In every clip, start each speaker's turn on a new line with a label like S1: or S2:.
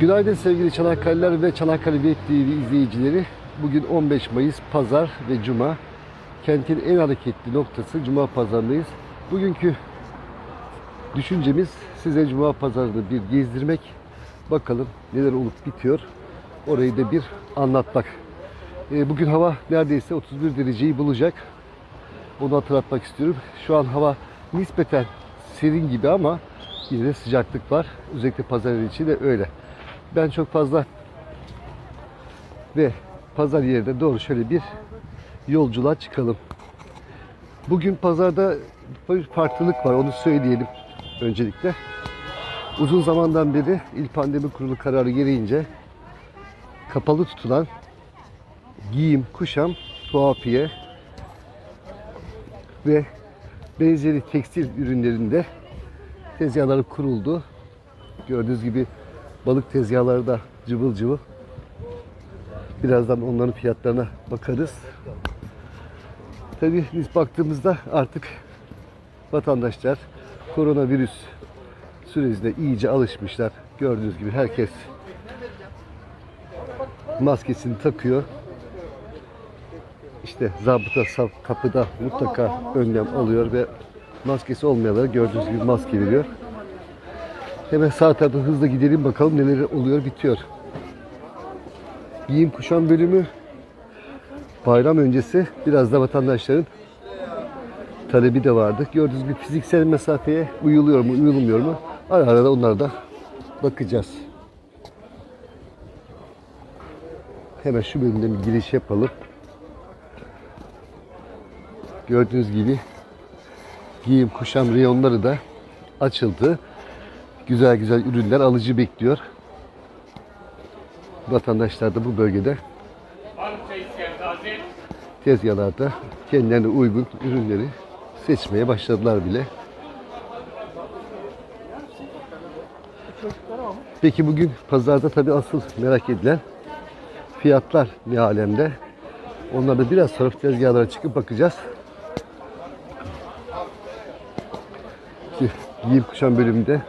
S1: Günaydın sevgili Çanakkale'ler ve Çanakkale Web TV izleyicileri. Bugün 15 Mayıs Pazar ve Cuma. Kentin en hareketli noktası Cuma Pazarı'ndayız. Bugünkü düşüncemiz size Cuma Pazarı'nı bir gezdirmek. Bakalım neler olup bitiyor. Orayı da bir anlatmak. Ee, Bugün hava neredeyse 31 dereceyi bulacak. Onu hatırlatmak istiyorum. Şu an hava nispeten serin gibi ama yine de sıcaklık var. Özellikle pazar için de öyle. Ben çok fazla ve pazar yerine doğru şöyle bir yolculuğa çıkalım. Bugün pazarda bir farklılık var onu söyleyelim öncelikle. Uzun zamandan beri İl Pandemi Kurulu kararı gereğince kapalı tutulan giyim, kuşam, tuhafiye ve benzeri tekstil ürünlerinde tezgahları kuruldu. Gördüğünüz gibi balık tezgahları da cıvıl cıvıl. Birazdan onların fiyatlarına bakarız. Tabii biz baktığımızda artık vatandaşlar koronavirüs sürecine iyice alışmışlar. Gördüğünüz gibi herkes maskesini takıyor. İşte zabıta kapıda mutlaka önlem alıyor ve maskesi olmayanlara gördüğünüz gibi maske veriyor. Hemen sağ tarafa hızla gidelim bakalım neler oluyor bitiyor. Giyim kuşam bölümü bayram öncesi biraz da vatandaşların talebi de vardı. Gördüğünüz gibi fiziksel mesafeye uyuluyor mu uyulmuyor mu ara ara da onlara da bakacağız. Hemen şu bölümden bir giriş yapalım. Gördüğünüz gibi giyim kuşam reyonları da açıldı. Güzel güzel ürünler alıcı bekliyor. Vatandaşlar da bu bölgede tezgahlarda kendilerine uygun ürünleri seçmeye başladılar bile. Peki bugün pazarda tabii asıl merak edilen fiyatlar ne alemde? Onları da biraz sonra tezgahlara çıkıp bakacağız. Giyim kuşam bölümünde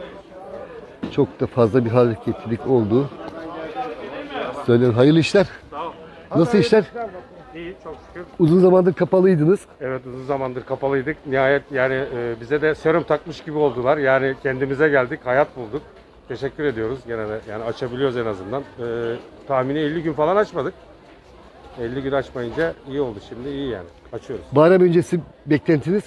S1: çok da fazla bir hareketlilik olduğu söylüyor. Hayırlı işler. Nasıl işler?
S2: İyi çok şükür.
S1: Uzun zamandır kapalıydınız.
S2: Evet uzun zamandır kapalıydık. Nihayet yani e, bize de serum takmış gibi oldular. Yani kendimize geldik, hayat bulduk. Teşekkür ediyoruz gene de. Yani açabiliyoruz en azından. E, tahmini 50 gün falan açmadık. 50 gün açmayınca iyi oldu şimdi iyi yani. Açıyoruz.
S1: Bayram öncesi beklentiniz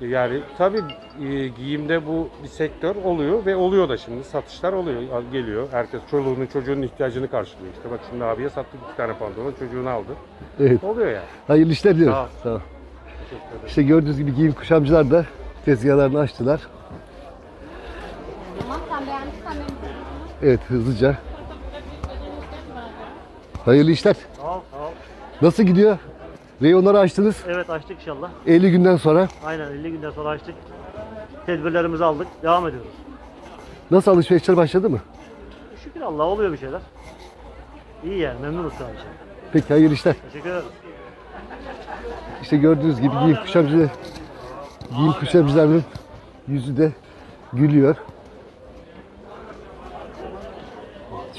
S2: Yani tabii e, giyimde bu bir sektör oluyor ve oluyor da şimdi. Satışlar oluyor, geliyor. Herkes çoluğunun çocuğunun ihtiyacını karşılıyor. İşte bak şimdi abiye sattık iki tane pantolon, çocuğunu aldı.
S1: Evet.
S2: Oluyor yani.
S1: Hayırlı işler diliyorum.
S2: Sağ ol.
S1: Sağ ol.
S2: Teşekkür ederim.
S1: İşte gördüğünüz gibi giyim kuşamcılar da tezgahlarını açtılar. Evet hızlıca. Hayırlı işler.
S3: Sağ ol, sağ ol.
S1: Nasıl gidiyor? Reyonları açtınız.
S3: Evet açtık inşallah.
S1: 50 günden sonra.
S3: Aynen 50 günden sonra açtık. Tedbirlerimizi aldık. Devam ediyoruz.
S1: Nasıl alışverişler başladı mı?
S3: Şükür Allah oluyor bir şeyler. İyi yani memnunuz için.
S1: Peki hayırlı işler.
S3: Teşekkür ederim.
S1: İşte gördüğünüz gibi giyim kuşamcı giyim kuşamcıların yüzü de gülüyor.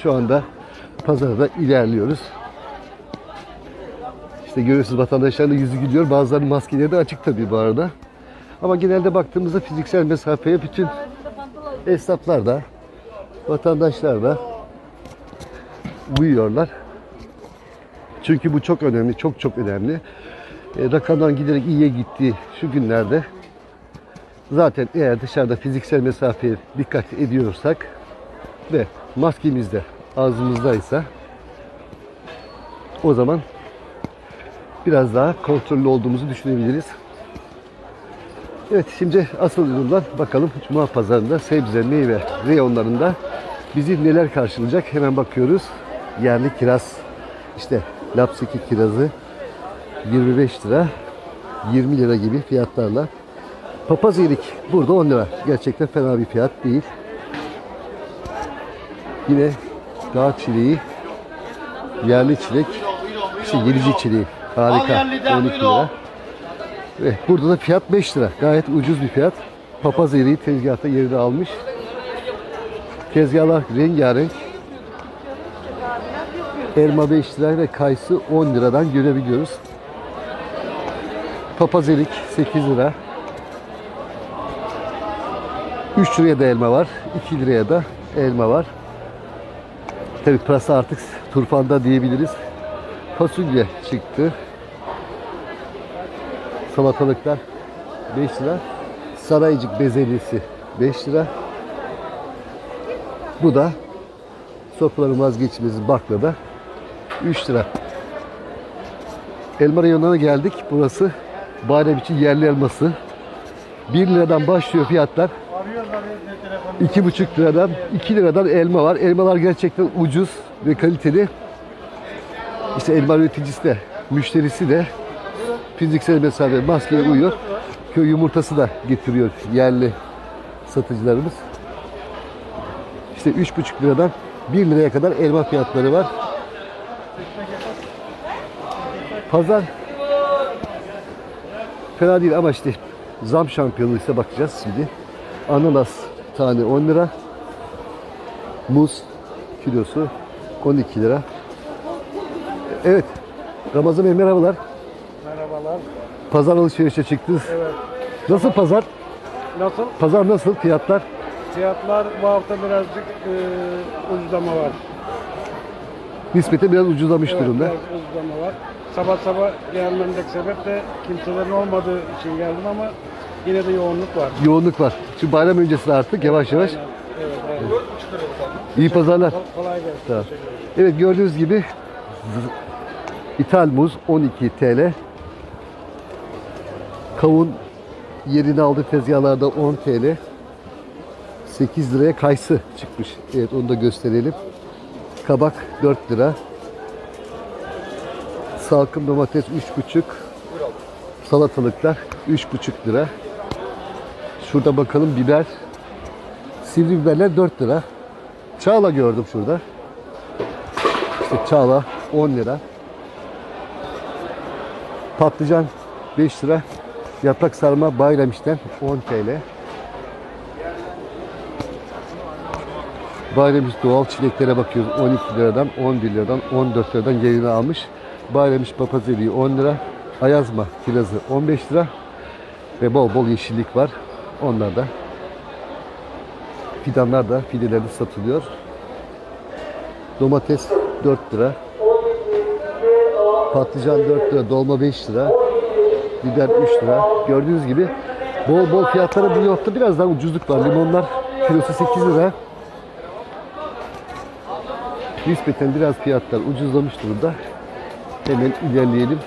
S1: Şu anda pazarda ilerliyoruz. İşte görüyorsunuz vatandaşların da yüzü gülüyor. Bazılarının maskeleri de açık tabii bu arada. Ama genelde baktığımızda fiziksel mesafeye bütün esnaflar da vatandaşlar da uyuyorlar. Çünkü bu çok önemli, çok çok önemli. E, rakamdan giderek iyiye gittiği şu günlerde zaten eğer dışarıda fiziksel mesafeye dikkat ediyorsak ve maskemiz de ağzımızdaysa o zaman biraz daha kontrollü olduğumuzu düşünebiliriz. Evet şimdi asıl ürünler bakalım Cuma pazarında sebze, meyve reyonlarında bizi neler karşılayacak hemen bakıyoruz. Yerli kiraz işte Lapsiki kirazı 25 lira 20 lira gibi fiyatlarla. Papaz erik burada 10 lira. Gerçekten fena bir fiyat değil. Yine dağ çileği yerli çilek işte yerici çileği harika 12 lira. Ve burada da fiyat 5 lira. Gayet ucuz bir fiyat. Papaz eriği tezgahta yerini almış. Tezgahlar rengarenk. Elma 5 lira ve kayısı 10 liradan görebiliyoruz. Papaz erik 8 lira. 3 liraya da elma var. 2 liraya da elma var. Tabii pırasa artık turfanda diyebiliriz. Fasulye çıktı. Salatalıklar 5 lira. Saraycık bezelyesi 5 lira. Bu da sofraların vazgeçilmezi baklava 3 lira. Elma reyonuna geldik. Burası badem için yerli elması. 1 liradan başlıyor fiyatlar. 2,5 liradan 2 liradan elma var. Elmalar gerçekten ucuz ve kaliteli. İşte elma üreticisi de, müşterisi de fiziksel mesafe maskeye uyuyor. Köy yumurtası da getiriyor yerli satıcılarımız. İşte 3,5 liradan 1 liraya kadar elma fiyatları var. Pazar fena değil ama işte zam şampiyonu ise bakacağız şimdi. Ananas tane 10 lira. Muz kilosu 12 lira. Evet. Ramazan Bey merhabalar.
S4: Merhabalar.
S1: Pazar alışverişe çıktınız.
S4: Evet.
S1: Nasıl pazar?
S4: Nasıl?
S1: Pazar nasıl? Fiyatlar?
S4: Fiyatlar bu hafta birazcık e, ucuzlama var.
S1: Nispeten biraz ucuzlamış
S4: Evet,
S1: durumda.
S4: biraz ucuzlama var. Sabah sabah gelmemdeki sebep de kimselerin olmadığı için geldim ama yine de yoğunluk var.
S1: Yoğunluk var. Şimdi bayram öncesi artık yavaş yavaş.
S4: Aynen. Evet, evet.
S1: İyi pazarlar.
S4: Kol- Kolay gelsin.
S1: Tamam. Evet gördüğünüz gibi ithal muz 12 TL. Kavun yerini aldı tezgahlarda 10 TL. 8 liraya kayısı çıkmış. Evet onu da gösterelim. Kabak 4 lira. Salkım domates 3,5. Salatalıklar 3,5 lira. Şurada bakalım biber. Sivri biberler 4 lira. Çağla gördüm şurada. İşte çağla 10 lira. Patlıcan 5 lira. Yaprak sarma bayram işten 10 TL. Bayramış doğal çileklere bakıyoruz. 12 liradan, 11 liradan, 14 liradan yerini almış. Bayramış papazeliği 10 lira. Ayazma kirazı 15 lira. Ve bol bol yeşillik var. Onlar da fidanlar da fideleri satılıyor. Domates 4 lira. Patlıcan 4 lira, dolma 5 lira. Biber 3 lira. Gördüğünüz gibi bol bol fiyatları bu hafta biraz daha ucuzluk var. Limonlar kilosu 8 lira. Nispeten biraz fiyatlar ucuzlamış durumda. Hemen ilerleyelim.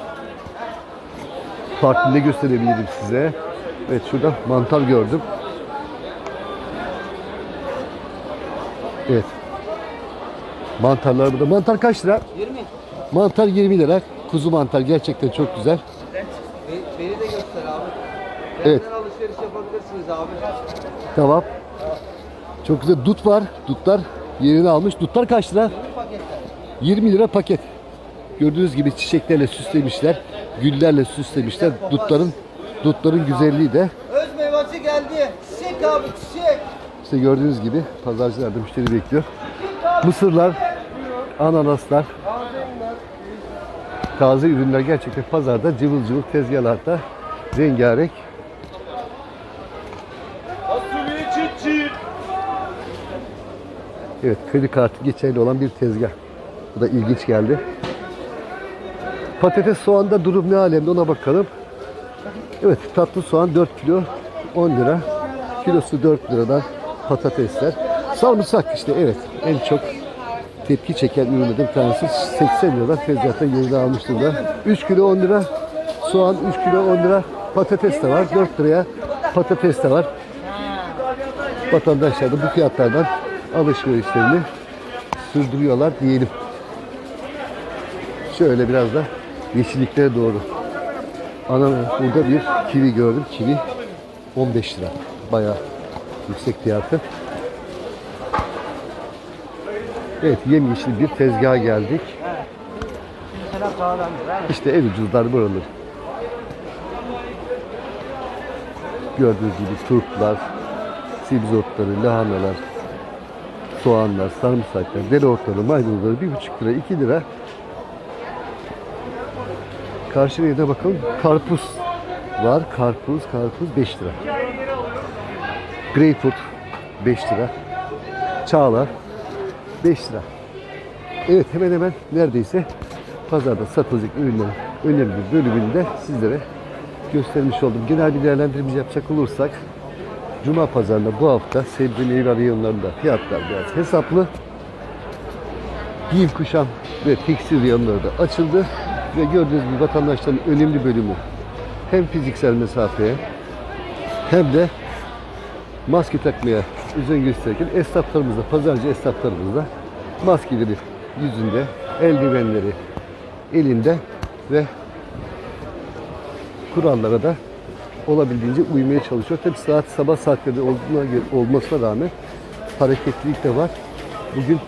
S1: Farklı ne gösterebilirim size? Evet şurada mantar gördüm. Evet. Mantarlar burada. Mantar kaç lira?
S5: 20.
S1: Mantar 20 lira. Kuzu mantar gerçekten çok güzel.
S5: Be- beni de göster abi.
S1: Evet.
S5: Benden alışveriş yapabilirsiniz abi.
S1: Tamam. Çok güzel. Dut var. Dutlar yerini almış. Dutlar kaç lira?
S5: Bu paketler.
S1: 20 lira paket. Gördüğünüz gibi çiçeklerle süslemişler. Güllerle süslemişler. Dutların dutların güzelliği de
S5: Öz meyvacı geldi. Çiçek abi çiçek.
S1: işte gördüğünüz gibi pazarcılar da müşteri bekliyor. Mısırlar, ananaslar, taze ürünler gerçekten pazarda cıvıl cıvıl tezgahlarda rengarenk. Evet, kredi kartı geçerli olan bir tezgah. Bu da ilginç geldi. Patates soğanda durum ne alemde ona bakalım. Evet, tatlı soğan 4 kilo 10 lira. Kilosu 4 liradan patatesler. Sarımsak işte evet en çok tepki çeken ürünlerden bir tanesi 80 liradan tezgahta yerini almış durumda. 3 kilo 10 lira soğan, 3 kilo 10 lira patates de var. 4 liraya patates de var. Vatandaşlar da bu fiyatlardan alışverişlerini sürdürüyorlar diyelim. Şöyle biraz da yeşilliklere doğru. Ana burada bir kivi gördüm. Kivi 15 lira. Bayağı yüksek fiyatı. Evet yemyeşil bir tezgaha geldik. İşte en ucuzlar buralar. Gördüğünüz gibi turplar, sibizotları, lahanalar, soğanlar, sarımsaklar, dereotları, maydanozları 1,5 lira, 2 lira. Karşıya da bakalım karpuz var. Karpuz, karpuz 5 lira. Greyfurt 5 lira. Çağlar 5 lira. Evet hemen hemen neredeyse pazarda satılacak ürünlerin önemli bir bölümünü sizlere göstermiş oldum. Genel bir değerlendirme yapacak olursak Cuma pazarında bu hafta sebze meyve reyonlarında fiyatlar biraz hesaplı. Giyim kuşam ve tekstil reyonları da açıldı. Ve gördüğünüz gibi vatandaşların önemli bölümü hem fiziksel mesafeye hem de maske takmaya özen gösterirken esnaflarımız da, pazarcı esnaflarımız da maskeleri yüzünde, eldivenleri elinde ve kurallara da olabildiğince uymaya çalışıyor. Tabi saat sabah saatleri olduğuna olmasına rağmen hareketlilik de var. Bugün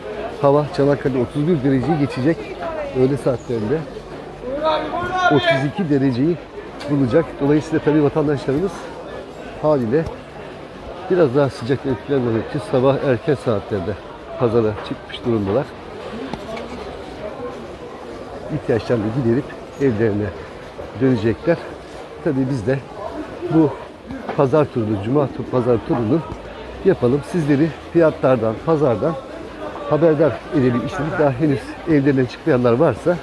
S1: hava Çanakkale 31 dereceyi geçecek. Öğle saatlerinde 32 dereceyi bulacak. Dolayısıyla tabii vatandaşlarımız haliyle biraz daha sıcak etkilenmemek için sabah erken saatlerde pazara çıkmış durumdalar. İhtiyaçlarını giderip evlerine dönecekler. Tabii biz de bu pazar turunu, cuma pazar turunu yapalım. Sizleri fiyatlardan, pazardan haberdar edelim istedik. Daha henüz evlerinden çıkmayanlar varsa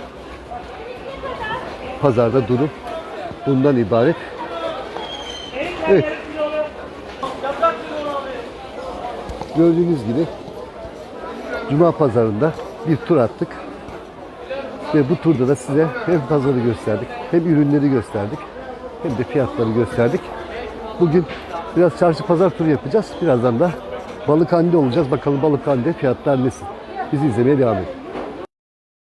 S1: pazarda durum bundan ibaret. Gördüğünüz gibi Cuma pazarında bir tur attık. Ve bu turda da size hem pazarı gösterdik, hem ürünleri gösterdik, hem de fiyatları gösterdik. Bugün biraz çarşı pazar turu yapacağız. Birazdan da Balıkhanede olacağız. Bakalım Balıkhanede fiyatlar nasıl? Bizi izlemeye devam edin.